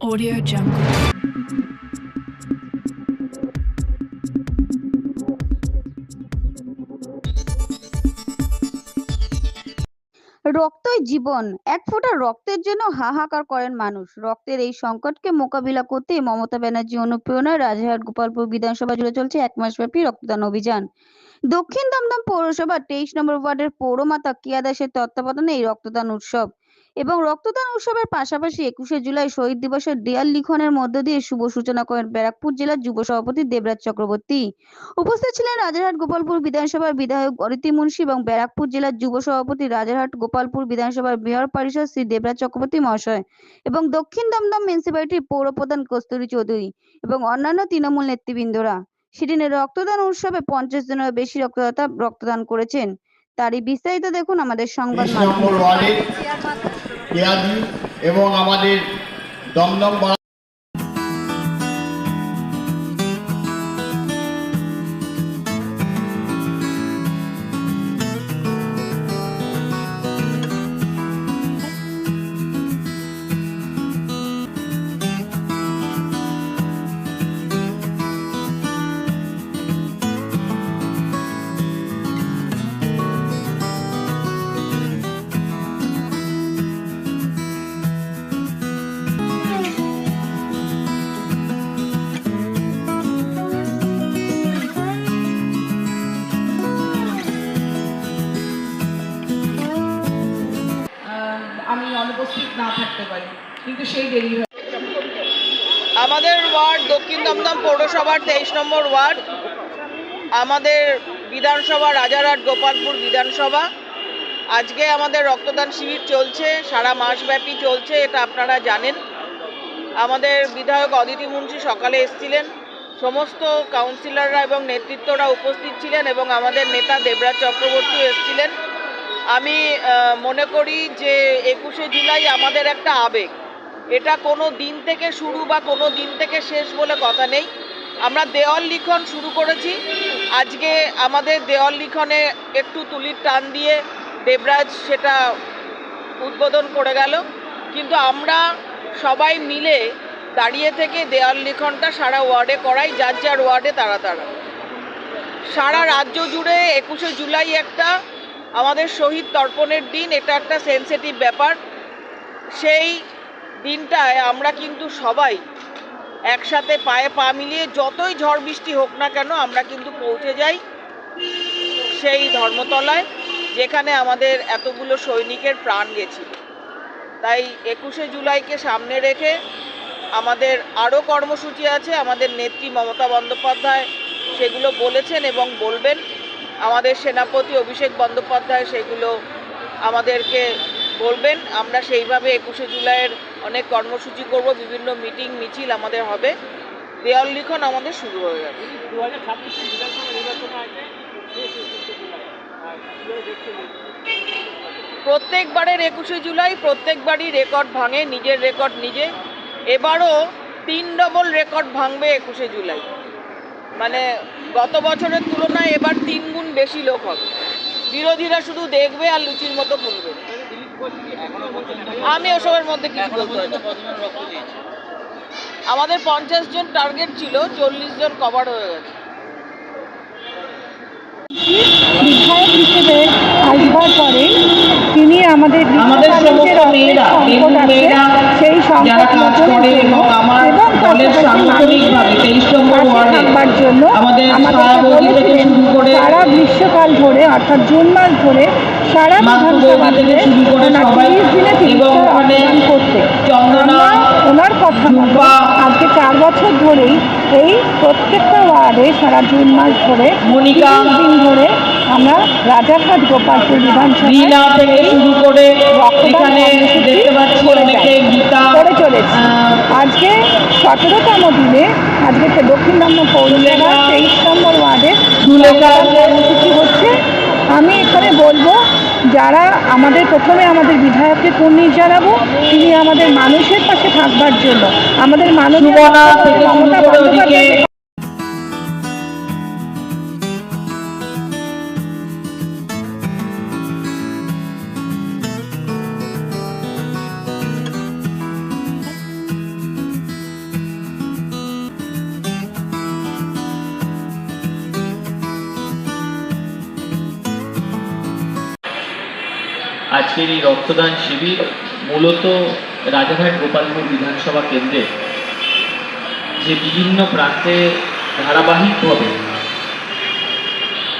Audio Jungle. রক্তই জীবন। এক ফোঁটা রক্তের জন্য হাহাকার করেন মানুষ। রক্তের এই সংকটকে মোকাবিলা করতে মমতা ব্যানার্জি অনুপ্রেরণায় রাজারহাট গোপালপুর বিধানসভা জুড়ে চলছে এক মাসব্যাপী রক্তদান অভিযান। দক্ষিণ দমদম পৌরসভার তেইশ নম্বর ওয়ার্ডের পৌরমাতা কিয়া দাসের তত্ত্বাবধানে এই রক্তদান উৎসব। এবং রক্তদান উৎসবের পাশাপাশি একুশে জুলাই শহীদ দিবসের দেয়াল লিখনের মধ্য দিয়ে শুভ সূচনা করেন ব্যারাকপুর জেলার যুব সভাপতি দেবরাজ চক্রবর্তী। উপস্থিত ছিলেন রাজারহাট গোপালপুর বিধানসভার বিধায়ক অরিতি মুন্সি এবং ব্যারাকপুর জেলার যুব সভাপতি রাজারহাট গোপালপুর বিধানসভার মেয়র পরিষদ শ্রী দেবরাজ চক্রবর্তী মহাশয় এবং দক্ষিণ দমদম মিউনিসিপ্যালিটির পৌর প্রধান কস্তুরী চৌধুরী এবং অন্যান্য তৃণমূল নেতৃবৃন্দরা। সেদিনের রক্তদান উৎসবে পঞ্চাশ জনের বেশি রক্তদাতা রক্তদান করেছেন। তারই বিস্তারিত দেখুন আমাদের সংবাদ মাধ্যমে। পেঁয়াজি এবং আমাদের দমদম না থাকতে পারি, কিন্তু সেই দেরি হয়। আমাদের ওয়ার্ড দক্ষিণ দমদম পৌরসভার তেইশ নম্বর ওয়ার্ড, আমাদের বিধানসভা রাজারহাট গোপালপুর বিধানসভা। আজকে আমাদের রক্তদান শিবির চলছে, সারা মাসব্যাপী চলছে, এটা আপনারা জানেন। আমাদের বিধায়ক অদিতি মুন্সি সকালে এসেছিলেন। সমস্ত কাউন্সিলররা এবং নেতৃত্বরা উপস্থিত ছিলেন এবং আমাদের নেতা দেবরাজ চক্রবর্তী এসেছিলেন। আমি মনে করি যে একুশে জুলাই আমাদের একটা আবেগ। এটা কোনো দিন থেকে শুরু বা কোনো দিন থেকে শেষ বলে কথা নেই। আমরা দেওয়াল লিখন শুরু করেছি। আজকে আমাদের দেওয়াল লিখনে একটু তুলির টান দিয়ে দেবরাজ সেটা উদ্বোধন করে গেল। কিন্তু আমরা সবাই মিলে দাঁড়িয়ে থেকে দেওয়াল লিখনটা সারা ওয়ার্ডে করাই, যার যার ওয়ার্ডে তারা তারা। সারা রাজ্য জুড়ে একুশে জুলাই একটা আমাদের শহীদ তর্পণের দিন, এটা একটা সেন্সিটিভ ব্যাপার। সেই দিনটায় আমরা কিন্তু সবাই একসাথে পায়ে পা মিলিয়ে যতই ঝড় বৃষ্টি হোক না কেন আমরা কিন্তু পৌঁছে যাই সেই ধর্মতলায়, যেখানে আমাদের এতগুলো সৈনিকের প্রাণ গেছিল। তাই একুশে জুলাইকে সামনে রেখে আমাদের আরও কর্মসূচি আছে। আমাদের নেত্রী মমতা বন্দ্যোপাধ্যায় সেগুলো বলেছেন এবং বলবেন। আমাদের সেনাপতি অভিষেক বন্দ্যোপাধ্যায় সেগুলো আমাদেরকে বলবেন। আমরা সেইভাবে একুশে জুলাইয়ের অনেক কর্মসূচি করব বিভিন্ন মিটিং মিছিল আমাদের হবে। দেওয়াল লিখন আমাদের শুরু হয়ে যাবে। প্রত্যেকবারের একুশে জুলাই প্রত্যেকবারই রেকর্ড ভাঙে নিজের রেকর্ড নিজে। এবারও তিন ডবল রেকর্ড ভাঙবে একুশে জুলাই। মানে গত বছরের তুলনায় এবার তিন গুণ বেশি লোক হবে। বিরোধীরা শুধু দেখবে আর লুচির মতো ফুলবে আমি ওসবের মধ্যে কিছু বলতে আমাদের পঞ্চাশ জন টার্গেট ছিল চল্লিশ জন কভার হয়ে গেছে। বিধায়ক হিসেবে আসবার পরে তিনি আমাদের আমাদের যারা কাজ করে এবং আমার দলের সাংগঠনিকভাবে তেইশ নম্বর ওয়ার্ডের ওয়ার্ডে জন্য আমাদের থেকে শুরু করে সারা গ্রীষ্মকাল ধরে অর্থাৎ জুন মাস ধরে সারা বিধানসভাতে থেকে শুরু করে সবাই এবং ওখানে চন্দ্রনাথ ওনার কথা মতো আজকে চার বছর ধরেই এই প্রত্যেকটা ওয়ার্ডে সারা জুন মাস ধরে মনিকা, দিন ধরে আমরা রাজারহাট গোপালপুর বিধানসভায় লীলা থেকে শুরু করে এখানে দেখতে পাচ্ছি করে অনেকে গীতা করে চলেছি। আজকে সতেরোতম দিনে আজকে দক্ষিণ দমদম পৌরসভার তেইশ নম্বর ওয়ার্ডে কর্মসূচি হচ্ছে। আমি এখানে বলব যারা আমাদের প্রথমে আমাদের বিধায়ককে কুর্নিশ জানাব তিনি আমাদের মানুষের পাশে থাকবার জন্য। আমাদের মানুষ আজকের এই রক্তদান শিবির মূলত রাজারহাট গোপালপুর বিধানসভা কেন্দ্রে যে বিভিন্ন প্রান্তে ধারাবাহিকভাবে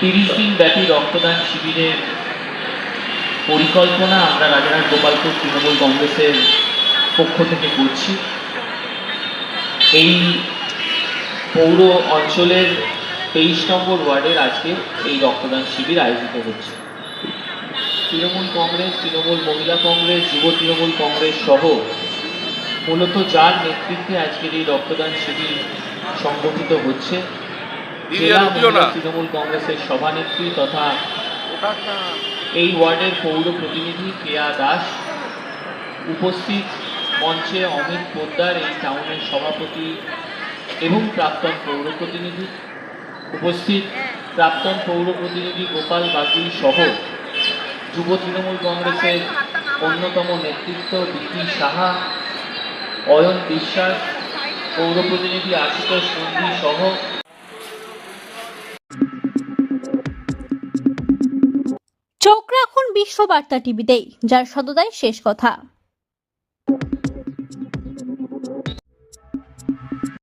তিরিশ দিন ব্যাপী রক্তদান শিবিরের পরিকল্পনা আমরা রাজারহাট গোপালপুর তৃণমূল কংগ্রেসের পক্ষ থেকে করছি। এই পৌর অঞ্চলের তেইশ নম্বর ওয়ার্ডের আজকে এই রক্তদান শিবির আয়োজিত হচ্ছে। তৃণমূল কংগ্রেস তৃণমূল মহিলা কংগ্রেস যুব তৃণমূল কংগ্রেস সহ মূলত যার নেতৃত্বে আজকের এই রক্তদান শিবির সংগঠিত হচ্ছে জেলা তৃণমূল কংগ্রেসের সভানেত্রী তথা এই ওয়ার্ডের পৌর প্রতিনিধি কেয়া দাস উপস্থিত মঞ্চে অমিত পোদ্দার এই টাউনের সভাপতি এবং প্রাক্তন পৌর প্রতিনিধি উপস্থিত। প্রাক্তন পৌর প্রতিনিধি গোপাল গাঙ্গুলি সহ যুব তৃণমূল কংগ্রেসের অন্যতম নেতৃত্ব বিপি সাহা, অয়ন বিশ্বাস, পৌর প্রতিনিধি আশুতোষ নন্দী সহ। চোখ রাখুন বিশ্ববার্তা টিভিতেই, যার সততাই শেষ কথা।